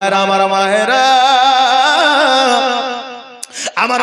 আমার মায়েরা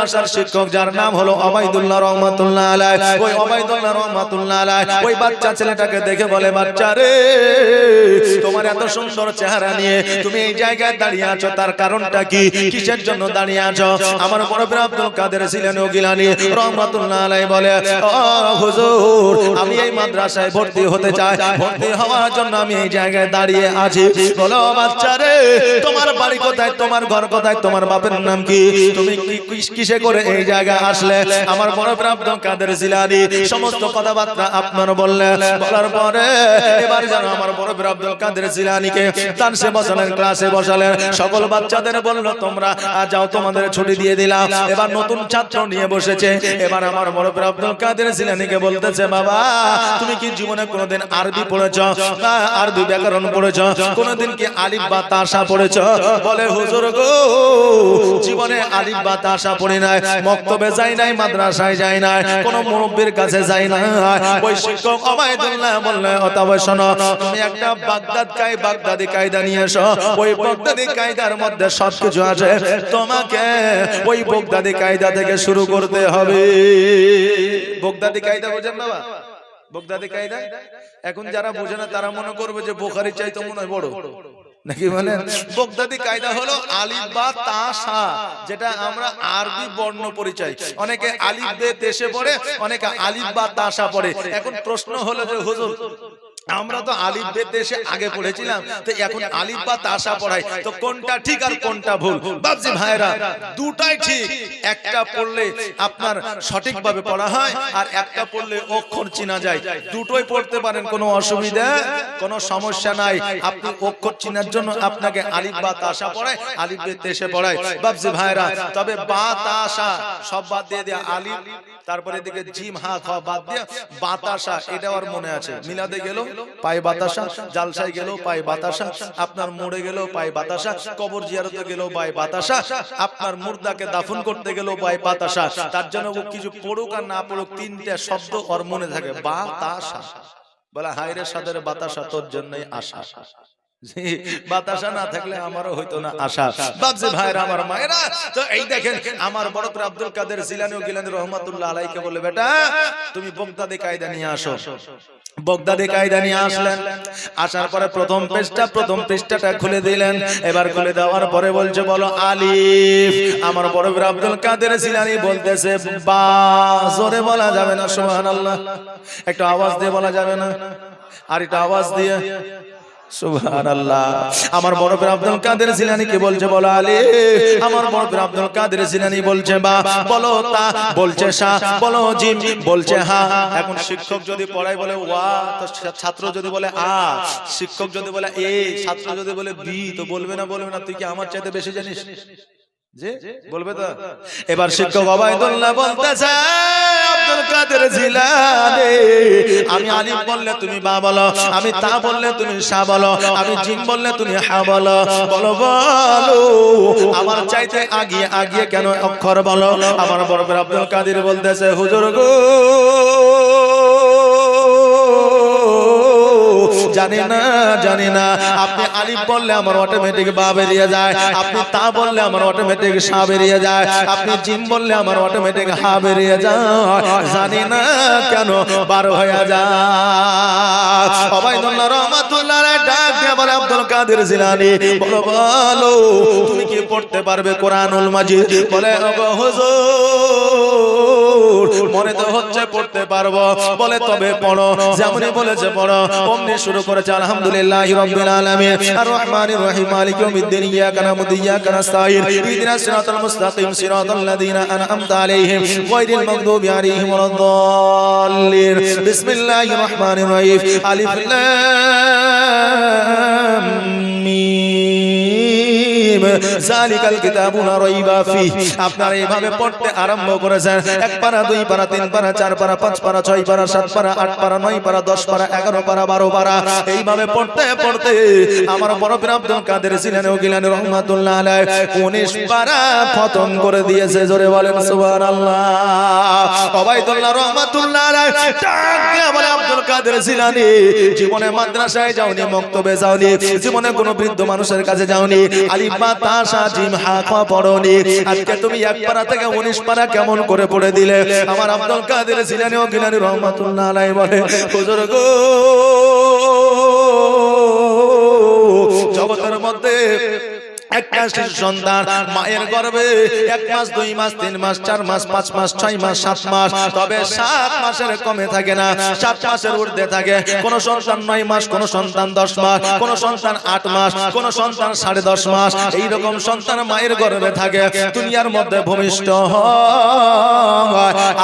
মাদ্রাসার শিক্ষক যার নাম হলো অবাইদুল্লাহ রহমাতুল্লাহ আলাইহি। ওই অবাইদুল্লাহ রহমাতুল্লাহ আলাইহি। ওই বাচ্চা ছেলেটাকে দেখে বলে, বাচ্চা রে, তোমার এত সুন্দর চেহারা নিয়ে তুমি এই জায়গায় দাঁড়িয়ে আছো, তার কারণটা কি? কিসের জন্য দাঁড়িয়ে আছো? আমার বড় আব্দুল কাদের ছিলেন ও গিলানি রহমাতুল্লাহ আলাইহি বলে হুজুর, আমি এই মাদ্রাসায় ভর্তি হতে চাই। ভর্তি হওয়ার জন্য আমি এই জায়গায় দাঁড়িয়ে আছি। বলো, বাচ্চা রে, তোমার বাড়ি কোথায়? তোমার ঘর কোথায়? তোমার বাপের নাম কি? তুমি কি- কিস- করে এই জায়গায় আসলে আমার বড় প্রাপ্ত কাদের জিলানি? সমস্ত কথাবার্তা আপনার বললেন বলার পরে এবার যেন আমার বড় প্রাপ্ত কাদের জিলানিকে তার সে বসালেন ক্লাসে বসালেন। সকল বাচ্চাদের বলল তোমরা আহ, যাও তোমাদের ছুটি দিয়ে দিলাম। এবার নতুন ছাত্র নিয়ে বসেছে। এবার আমার বড় প্রাপ্ত কাদের জিলানিকে বলতেছে বাবা তুমি কি জীবনে কোনোদিন আরবি পড়েছ আরবি ব্যাকরণ পড়েছ? কোনোদিন কি আলিফ বা তাসা পড়েছ? বলে হুজুর গো জীবনে আলিফ বা তাসা পড়ি নাই, মক্তবে যাই নাই, মাদ্রাসায় যাই নাই, কোন মুরব্বীর কাছে যাই না ওই শিক্ষক অবায়দুল্লাহ বললে অতবে শোনো, তুমি একটা বাগদাদ কাই বাগদাদি কায়দা নিয়ে এসো। ওই বাগদাদি কায়দার মধ্যে সবকিছু আছে। তোমাকে ওই বগদাদি কায়দা থেকে শুরু করতে হবে। বগদাদি কায়দা বোঝেন বাবা? বগদাদি কায়দা? এখন যারা বোঝে না, তারা মনে করবে যে বোখারি চাইতো মনে হয় বড়। নাকি মানে বগদাদি কায়দা হলো আলিফ বা তা সা যেটা আমরা আরবি বর্ণ পরিচয়। অনেকে আলিফ বে দেশে পড়ে অনেকে আলিফ বা তা সা পড়ে। এখন প্রশ্ন হলো যে হুজুর আমরা তো আলিফ বে দেশে আগে পড়েছিলাম তো এখন আলিফ বা তাসা পড়াই তো কোনটা ঠিক আর কোনটা ভুল? বাবজি ভাইরা দুটাই ঠিক। একটা পড়লে আপনার সঠিকভাবে পড়া হয় আর একটা পড়লে অক্ষর চিনা যায়। দুটোই পড়তে পারেন কোনো অসুবিধা? কোনো সমস্যা নাই। আপনি অক্ষর চিনার জন্য আপনাকে আলিফ বা তাসা পড়ায় আলিফ বে দেশে পড়ায়। বাবজি ভাইরা তবে বা তাসা সব বাদ দিয়ে দেয়া আলিফ তারপরে এদিকে জিম হা খ বাদ দিয়ে বাতাসা এটা আর মনে আছে মিলাদে গেল পায়ে বাতাসা জালসায় গেল পায়ে বাতাসা আপনার মোড়ে গেল পায়ে বাতাসা কবর জিয়ারতে গেল পায়ে বাতাসা আপনার মুর্দাকে দাফন করতে গেল পায়ে বাতাসা তার জন্য ও কিছু পড়ুক আর না পড়ুক তিনটা শব্দ ওর মনে থাকে বাতাসা। বলে হাইরে সাদের বাতাসা তোর জন্যই আশা। বাতাসা না থাকলে আমারও হইতো না আশা। বাবজি ভাইরা আমার মায়েরা তো এই দেখেন আমার বড় করে আব্দুল কাদের জিলানি ও গিলানি রহমাতুল্লাহ আলাইকে বলে বেটা তুমি বগদাদি কায়দা নিয়ে আসো। বগদাদি কায়দা নিয়ে আসলেন। আসার পরে প্রথম পৃষ্ঠা প্রথম পৃষ্ঠাটা খুলে দিলেন। এবার খুলে দেওয়ার পরে বলছে বলো আলিফ। আমার বড় বীর আব্দুল কাদের জিলানি বলতেছে বা জোরে বলা যাবে না সুবহানাল্লাহ। একটু আওয়াজ দিয়ে বলা যাবে না? আর এটা আওয়াজ দিয়ে। আমার বড় আব্দুল কাদের জিলানি কি বলছে বলো আলী? আমার বড় আব্দুল কাদের জিলানি বলছে বা? বলো তা বলছে সা বলো জিম বলছে হা। এখন শিক্ষক যদি পড়াই বলে ওয়া তো ছাত্র যদি বলে আ শিক্ষক যদি বলে এ ছাত্র যদি বলে বি তো বলবে না বলবে না। তুই কি আমার চাইতে বেশি জানিস? যে বলবে তো এবার শিক্ষক অবায়দুল্লাহ বলতেছে আব্দুল কাদের জিলানি আমি আলিফ বললে তুমি বা বলো আমি তা বললে তুমি সা বলো আমি জিম বললে তুমি হা বলো বলো বলো আমার চাইতে আগিয়ে আগিয়ে কেন অক্ষর বলো আমার বড় বড় আব্দুল কাদের বলতেছে হুজুর গো জানি না জানি না। আপনি আলিফ বললে আমার অটোমেটিক বা বেরিয়ে যায়। আপনি তা বললে আমার অটোমেটিক সা বেরিয়ে যায়। আপনি জিম বললে আমার অটোমেটিক হা বেরিয়ে যায়। জানি না কেন বার হয়ে যায়। অবাইদুল্লাহ রহমাতুল্লাহ ডাক দিয়ে বলে, আব্দুল কাদের জিলানী। বলো বলো, তুমি কি পড়তে পারবে কোরআনুল মাজিদ? বলে, ওগো হুজুর, মনে তো হচ্ছে পড়তে পারব। বলে, তবে পড়ো। যেমনই বলেছে পড়ো, অমনি শুরু করেছে, আলহামদুলিল্লাহ রাব্বিল আলামিন। আর রহমানির রহিম, মালিক ইয়াউমিদ্দিন, ইয়াকা নাবুদু, ইয়াকা নাস্তাঈন। ইহদিনাস সিরাতাল মুস্তাকিম, সিরাতাল লাযিনা আনআমতা আলাইহিম, গায়রিল মাগদুবি আলাইহিম ওয়ালাদ-দাল্লিন বিসমিল্লাহির রহমানির রহিম। আলিফ লাম। জালিকাল কিতাবুন রাইবা ফি। আপনারা এইভাবে পড়তে আরম্ভ করেছেন। এক পারা, দুই পারা, তিন পারা, চার পারা, পাঁচ পারা, ছয় পারা, সাত পারা, আট পারা, নয় পারা, দশ পারা, এগারো পারা, বারো পারা। এইভাবে পড়তে পড়তে আমার বড় আব্দুল কাদের ছিলেন ও গিলানি রহমাতুল্লাহ আলাইহ। উনিশ পারা খতম করে দিয়েছে, জোরে বলেন সুবহানাল্লাহ। ওবাইদুল্লাহ রহমাতুল্লাহ ডাক বলে, আব্দুল কাদের জিলানী, জীবনে মাদ্রাসায় যাওনি, মক্তবে যাওনি, জীবনে কোনো বৃদ্ধ মানুষের কাছে যাওনি। আলিফ বা তা সা জিম হা খ পড়নি। আজকে তুমি এক পারা থেকে 19 পারা কেমন করে পড়ে দিলে? আমার আব্দুল কাদের জিলানী ও গিলানি রহমাতুল্লাহ আলাইহ বলে, হুজুর গো, জগতের মধ্যে একটা শিশু সন্তান মায়ের গর্ভে এক মাস দুই মাস তিন মাস চার মাস পাঁচ মাস ছয় মাস সাত মাস তবে সাত মাসের কমে থাকে না সাত মাসের ঊর্ধ্বে থাকে। কোন সন্তান নয় মাস কোন সন্তান দশ মাস কোন সন্তান আট মাস কোন সন্তান সাড়ে দশ মাস। এইরকম সন্তান মায়ের গর্ভে থাকে দুনিয়ার মধ্যে ভূমিষ্ঠ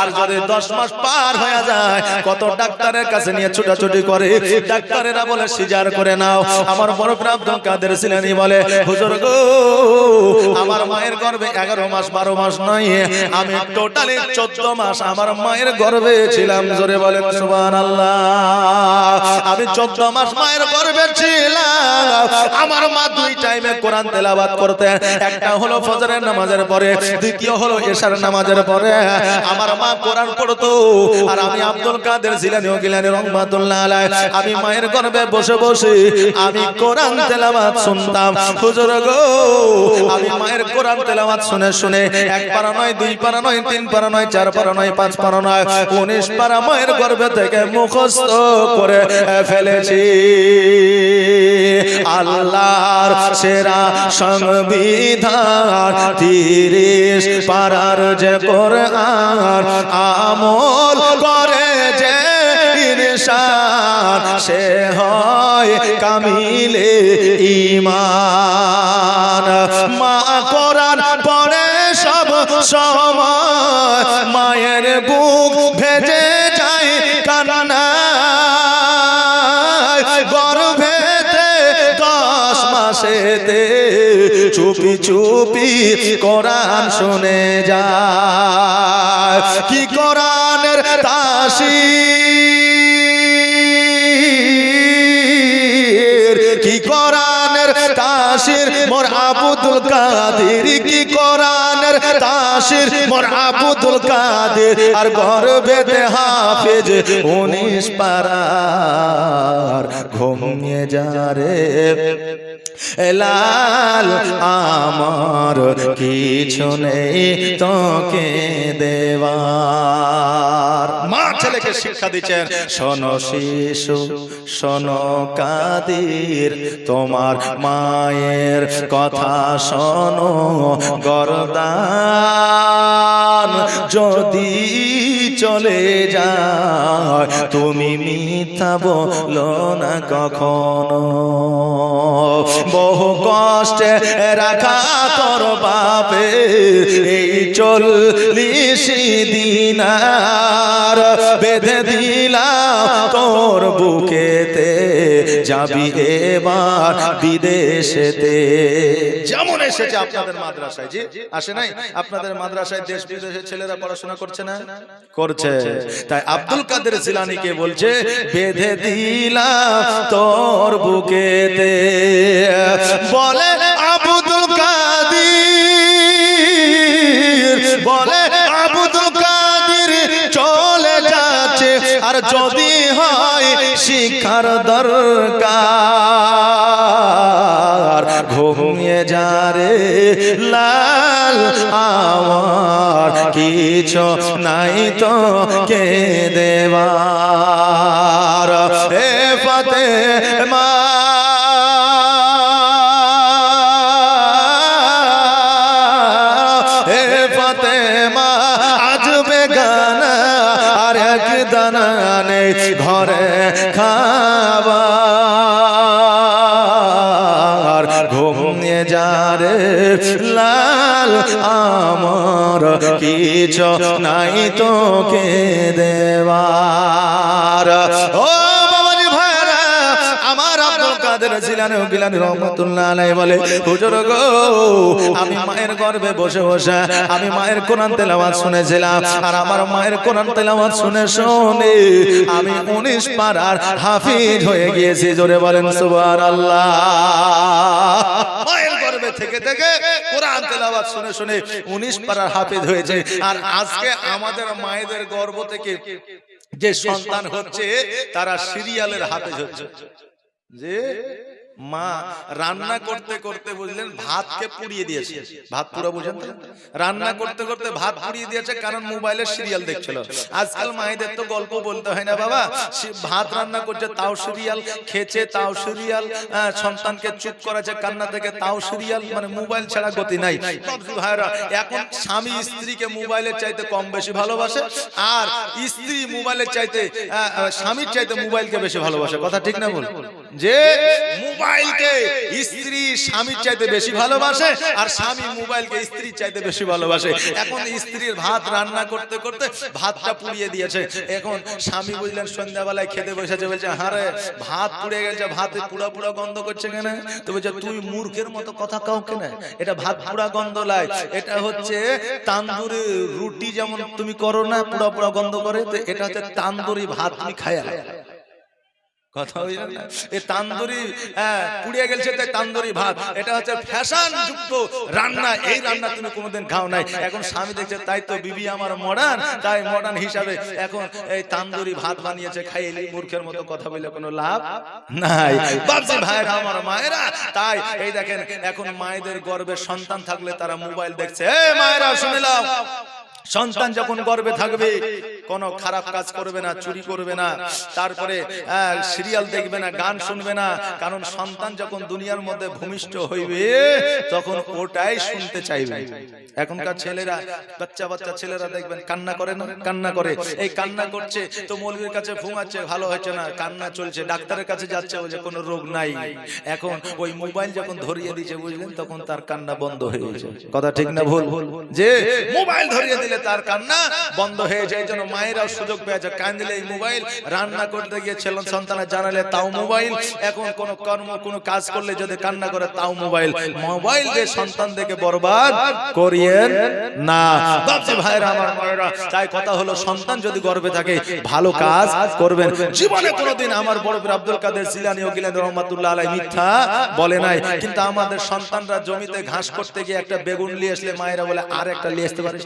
আর যদি দশ মাস পার হয়ে যায় কত ডাক্তারের কাছে নিয়ে ছুটাছুটি করে ডাক্তারেরা বলে সিজার করে নাও। আমার বড় প্রাপ্ত কাদের ছিলেনই বলে হুজুর গো আমার মায়ের গর্ভে এগারো মাস, বারো মাস নয়। আমি টোটালি চোদ্দ মাস আমার মায়ের গর্ভে ছিলাম, জোরে বলেন সুবান আমি চোদ্দ মাস মায়ের গর্ভে ছিলাম। আমার মা দুই টাইমে কোরআন তেলাবাদ একটা হলো ফজরের নামাজের পরে, দ্বিতীয় হলো এশার নামাজের পরে। আমার মা কোরআন পড়তো, আর আমি আব্দুল কাদের জিলানি ও গিলানি রহমাতুল্লাহ আমি মায়ের গর্ভে বসে বসে আমি কোরআন তেলাওয়াত শুনতাম। হুজুর গো আমি মায়ের কোরআন তেলাওয়াত শুনে শুনে এক পারা নয়, দুই পারা নয়, তিন পারা নয়, চার পারা নয়, পাঁচ পারা নয়, উনিশ পারা মায়ের গর্ভে থেকে মুখস্থ করে ফেলেছি। আল্লাহর সেরা সংবিধান তিরিশ পারার যে কোরআন আমল করে যে ইনসান সে হয় কামিলে ইমান মা কোরআন পরে সব সময় মায়ের বুক ভেজে যায় কান্না গর্ভেতে দশ মাসেতে চুপি চুপি কোরআন শুনে যায়। কি কোরআনের তাসি আবুদুল কাদের কি কোরআনের তাসির? মোর আবুদুল কাদের আর গর্বেতে হাফেজ উনিশ পারার ঘুমিয়ে যা রে। লাল আমার কিছু নেই তোকে দেওয়ার। মা ছেলেকে শিক্ষা দিচ্ছেন, শোন শিশু, শোন কাদির, তোমার মায়ের কথা শোনো, গরদান যদি চলে যায়। তুমি মিথ্যা বলো না কখনো। বহু কষ্টে রাখা তোর বাপে এই চল্লিশ দিনার বেঁধে দিলা তোর বুকেতে যাবি এবার বিদেশেতে। যেমন এসেছে আপনাদের মাদ্রাসায়, জি? আসে নাই? আপনাদের মাদ্রাসায় দেশ বিদেশের ছেলেরা পড়াশোনা করছে না? করছে। তাই আব্দুল কাদের জিলানিকে বলছে, বেঁধে দিলাম তোর বুকেতে। বলে আব্দুল কাদের, বলে আব্দুল কাদের চলে যাচ্ছে। আর যদি হয় শিক্ষার দরকার। ঘুমিয়ে যা রে লাল আমার কিছু নাই তো কে দেবার। এ আর এক দানা নেই ঘরে খাবার। ঘুমিয়ে যারে লাল আমার, কিছু নাই তোকে দেওয়ার ও জিলানি গিলানি রহমাতুল্লাহ আলাই বলে, হুজুর গো, আমি মায়ের গর্ভে বসে বসে, আমি মায়ের কোরআন তেলাওয়াত শুনেছিলাম, আর আমার মায়ের কোরআন তেলাওয়াত শুনে শুনে আমি উনিশ পাড়ার হাফিজ হয়ে গিয়েছি, জোরে বলেন সুবহানাল্লাহ। মায়ের গর্ভে থেকে থেকে কোরআন তেলাওয়াত শুনে শুনে উনিশ পাড়ার হাফিজ হয়েছে, আর আজকে আমাদের মায়েদের গর্ভ থেকে যে সন্তান হচ্ছে, তারা সিরিয়ালের হাফেজ হচ্ছে। যে মা, রান্না করতে করতে বুঝলেন ভাতকে পুড়িয়ে দিয়েছে। ভাত পুরো বুঝেন রান্না করতে করতে ভাত পুড়িয়ে দিয়েছে কারণ মোবাইলে সিরিয়াল দেখছিল। আজকাল মায়েদের তো গল্প বলতে হয় না বাবা। ভাত রান্না করছে তাও সিরিয়াল খেছে তাও সিরিয়াল সন্তানকে চুপ করাছে কান্না থেকে তাও সিরিয়াল মানে মোবাইল ছাড়া গতি নাই। ভাইরা, এখন স্বামী স্ত্রীকে মোবাইলের চাইতে কম বেশি ভালোবাসে আর স্ত্রী মোবাইলের চাইতে স্বামীর চাইতে মোবাইলকে বেশি ভালোবাসে। কথা ঠিক না বল যে মোবাইলকে স্ত্রী স্বামীর চাইতে বেশি ভালোবাসে আর স্বামী মোবাইলকে স্ত্রীর চাইতে বেশি ভালোবাসে। এখন স্ত্রীর ভাত রান্না করতে করতে ভাতটা পুড়িয়ে দিয়েছে। এখন স্বামী বুঝলেন সন্ধ্যাবেলায় খেতে বসেছে। বলছে হারে ভাত পুড়ে গেছে ভাতে পুরা পুরা গন্ধ করছে কেন? তো বলছে তুই মূর্খের মতো কথা কাও কেন? এটা ভাত পুরা গন্ধ লাই এটা হচ্ছে তান্দুরি রুটি যেমন তুমি করো না পুরা পুরা গন্ধ করে তো এটা হচ্ছে তান্দুরি ভাত। তুমি খায়া কথা বুঝলেন না। এই তান্দুরি পুড়িয়ে গেছে তাই তান্দুরি ভাত। এটা হচ্ছে ফ্যাশন যুক্ত রান্না। এই রান্না তুমি কোনোদিন খাও নাই। এখন স্বামী দেখছে তাই তো বিবি আমার মডার্ন তাই মডার্ন হিসাবে এখন এই তান্দুরি ভাত বানিয়েছে খাইলি মূর্খের মতো কথা বলে কোনো লাভ নাই। বাবজি ভাইরা আমার মায়েরা। তাই এই দেখেন এখন মায়েদের গর্ভে সন্তান থাকলে তারা মোবাইল দেখছে। মায়েরা শুনে নাও। সন্তান যখন গর্বে থাকবে কোনো খারাপ কাজ করবে না চুরি করবে না। তারপরে সিরিয়াল দেখবে না গান শুনবে না কারণ সন্তান যখন দুনিয়ার মধ্যে ভূমিষ্ঠ হইবে তখন ওটাই শুনতে চাইবে। এখনকার ছেলেরা বাচ্চা বাচ্চা ছেলেরা দেখবেন কান্না করে না কান্না করে। এই কান্না করছে তো মৌলবীর কাছে ঘুমাচ্ছে ভালো হচ্ছে না কান্না চলছে ডাক্তারের কাছে যাচ্ছে ওই যে কোনো রোগ নাই। এখন ওই মোবাইল যখন ধরিয়ে দিয়েছে বুঝলেন? তখন তার কান্না বন্ধ হয়ে গেছে কথা ঠিক না ভুল ভুল যে মোবাইল ধরিয়ে দিলে তার কান্না বন্ধ হয়ে যায়। জন্য মায়েরাও সুযোগ পেয়েছে কান দিলে এই মোবাইল, রান্না করতে গিয়ে ছেলে সন্তানের জানালে তাও মোবাইল। এখন কোন কর্ম, কোন কাজ করলে যদি কান্না করে তাও মোবাইল। মোবাইল দিয়ে সন্তানদেরকে বরবাদ করিয়েন না। বাপজি ভাইরা, আমার মায়েরা, তাই কথা হলো, সন্তান যদি গর্বে থাকে, ভালো কাজ করবেন। জীবনে কোনোদিন আমার বড় আব্দুল কাদের জিলানি ও গিলানি রহমাতুল্লাহ আলাই মিথ্যা বলে নাই। কিন্তু আমাদের সন্তানরা জমিতে ঘাস করতে গিয়ে একটা বেগুন নিয়ে আসলে মায়েরা বলে আর একটা নিয়ে আসতে পারিস?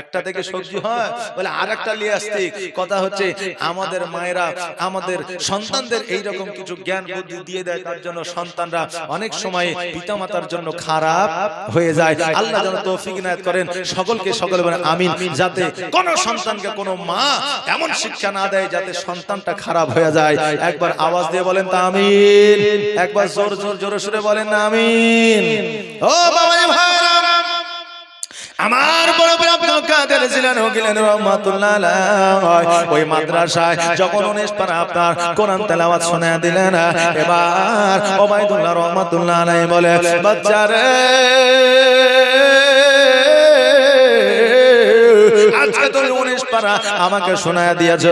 একটা থেকে সবজি হয় বলে আর একটা নিয়ে আসতে। কথা হচ্ছে আমাদের মায়েরা আমাদের সন্তানদের এইরকম কিছু জ্ঞান বুদ্ধি দিয়ে দেয় তার জন্য সন্তানরা অনেক সময় পিতামাতার জন্য খারাপ হয়ে যায়। আল্লাহ যেন তৌফিক ইনায়াত করেন। সকলকে সকলে বলেন আমিন। যাতে কোন সন্তানকে কোন মা এমন শিক্ষা না দেয় যাতে সন্তানটা খারাপ হয়ে যায়। একবার আওয়াজ দিয়ে বলেন তা আমিন। একবার জোর জোর জোরে সুরে বলেন আমিন। ও বাবা ভাইরা আমার বড় আব্দুল কাদের ছিলেন ও গেলেন রহমাতুল্লাহ আলাইহি। ওই মাদ্রাসায় যখন উনিশ পারা আপনার কোরআন তেলাওয়াত শোনা দিলেন, এবার ওবাইদুল্লাহ রহমাতুল্লাহ আলাইহি বলে বাচ্চারে আজকে তুমি পারা আমাকে শোনায় দিয়েছ।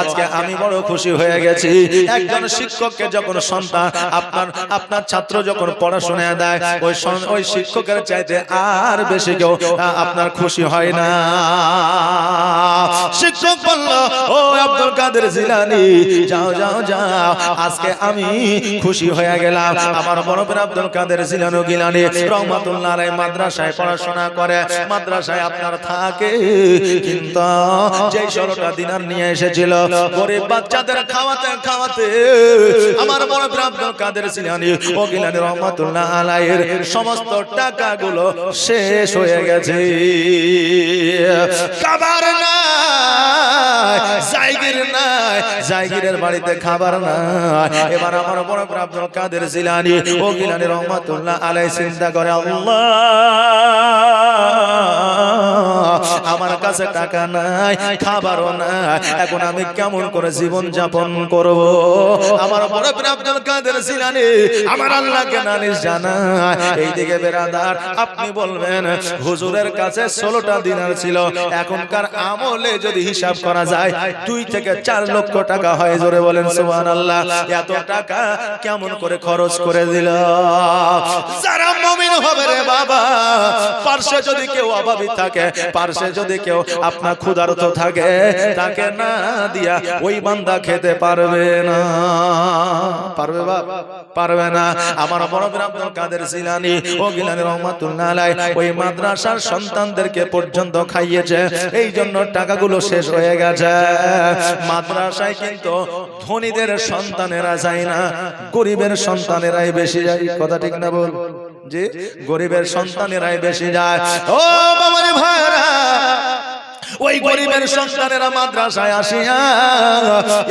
আজকে আমি বড় খুশি হয়ে গেছি। একজন শিক্ষককে যখন সন্তান আপনার আপনার ছাত্র যখন পড়াশোনা দেয়, ওই ওই শিক্ষকের চাইতে আর বেশি কেউ আপনার খুশি হয় না। শিক্ষক বলল, ও আব্দুল কাদের জিলানি, যাও যাও যাও। আজকে আমি খুশি হয়ে গেলাম। আমার বড় বীর আব্দুল কাদের জিলানো গিলানি রহমাতুল্লাহ মাদ্রাসায় পড়াশোনা করে। মাদ্রাসায় আপনার থাকে, কিন্তু যেই ষোলোটা দিনার নিয়ে এসেছিল, গরিব বাচ্চাদের খাওয়াতে খাওয়াতে আমার বড় আব্দুল কাদের জিলানি ও গিলানি রহমাতুল্লাহ আলাইহির সমস্ত টাকাগুলো শেষ হয়ে গেছে। খাবার নাই জায়গির নাই জায়গিরের বাড়িতে খাবার নাই। এবার আমার বড় আব্দুল কাদের জিলানি ও গিলানি রহমাতুল্লাহ আলাই চিন্তা করে, আল্লাহ কাছে টাকা নাই, খাবারও নাই। এখন আমি কেমন করে জীবন যাপন করব? আমার বড় আব্দুল কাদের জিলানী, আমার আল্লাহকে নালিশ জানায়। এইদিকে বেরাদার, আপনি বলবেন, হুজুরের কাছে ষোলোটা দিনার ছিল। এখনকার আমলে যদি হিসাব করা যায়, দুই থেকে চার লক্ষ টাকা হয়। জোরে বলেন সুবহান আল্লাহ এত টাকা কেমন করে খরচ করে দিল? যারা মমিন হবে রে বাবা, পার্শ্বে যদি কেউ অভাবী থাকে, পার্শ্বে যদি কেউ আপনার ক্ষুধার্ত থাকে, তাকে না দিয়া ওই বান্দা খেতে পারবে না। পারবে বাপ? পারবে না। আমার বড় আব্দুল কাদের জিলানি ও গিলানি রহমাতুল্লাহ আলাই ওই মাদ্রাসার সন্তানদেরকে পর্যন্ত খাইয়েছে। এই জন্য টাকাগুলো শেষ হয়ে গেছে। মাদ্রাসায় কিন্তু ধনীদের সন্তানেরা যায় না, গরিবের সন্তানেরাই বেশি যায়। কথা ঠিক না বল? যে গরিবের সন্তানেরাই বেশি যায়। ও বাবারে ভাইরা! ওই গরিবের সন্তানেরা মাদ্রাসায় আসিয়া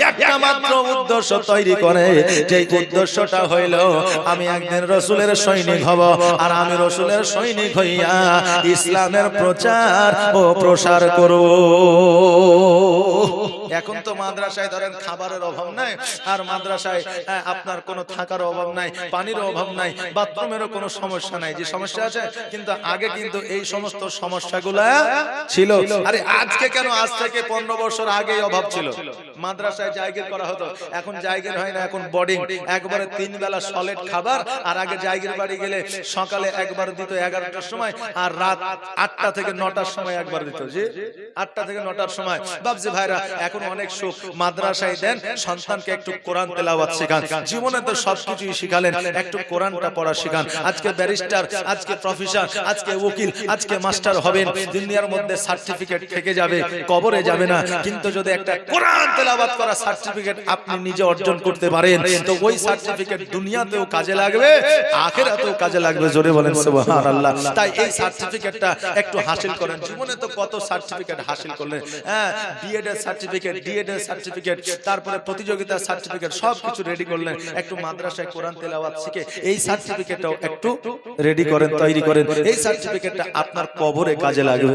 একটা মাত্র উদ্দেশ্য তৈরি করে যে উদ্দেশ্যটা হইল আমি একদিন রসুলের সৈনিক হব আর আমি রসুলের সৈনিক হইয়া ইসলামের প্রচার ও প্রসার করব। এখন তো মাদ্রাসায় ধরেন খাবারের অভাব নাই আর মাদ্রাসায় হ্যাঁ, আপনার কোনো থাকার অভাব নাই পানির অভাব নাই বাথরুমেরও কোনো সমস্যা নাই যে সমস্যা আছে কিন্তু আগে কিন্তু এই সমস্ত সমস্যাগুলা ছিল। আরে আজকে কেন? আজ থেকে পনেরো বছর আগেই অভাব ছিল। মাদ্রাসায় জায়গির করা হতো এখন জায়গির হয় না এখন বোর্ডিং একবারে তিন বেলা সলিড খাবার আর আগে জায়গির বাড়ি গেলে সকালে একবার দিত এগারোটার সময় আর রাত আটটা থেকে নটার সময় একবার দিত। জি? আটটা থেকে নটার সময়। বাবজি ভাইরা এখন অনেক সুখ মাদ্রাসায় দেন। সন্তানকে একটু কোরআন তেলাওয়াত শেখান। জীবনে তো সবকিছুই শিখালেন। একটু কোরআনটা পড়া শেখান। আজকে ব্যারিস্টার আজকে প্রফেসর আজকে উকিল আজকে মাস্টার হবেন। দুনিয়ার মধ্যে সার্টিফিকেট থেকে যাবে। কবরে যাবে না। কিন্তু যদি একটা কোরআন তেলাওয়াত করা সার্টিফিকেট আপনি নিজে অর্জন করতে পারেন। তো ওই সার্টিফিকেট দুনিয়াতেও কাজে লাগবে। আখেরাতেও কাজে লাগবে। জোরে বলেন সুবহানাল্লাহ। তাই এই সার্টিফিকেটটা একটু হাসিল করেন জীবনে তো কত সার্টিফিকেট হাসিল করলেন হ্যাঁ বিএড এর সার্টিফিকেট ডিএড এর সার্টিফিকেট তারপরে প্রতিযোগিতার সার্টিফিকেট সব কিছু রেডি করলেন। একটু মাদ্রাসায় কোরআন তেলাওয়াত শিখে এই সার্টিফিকেটটাও একটু রেডি করেন তৈরি করেন। এই সার্টিফিকেটটা আপনার কবরে কাজে লাগবে।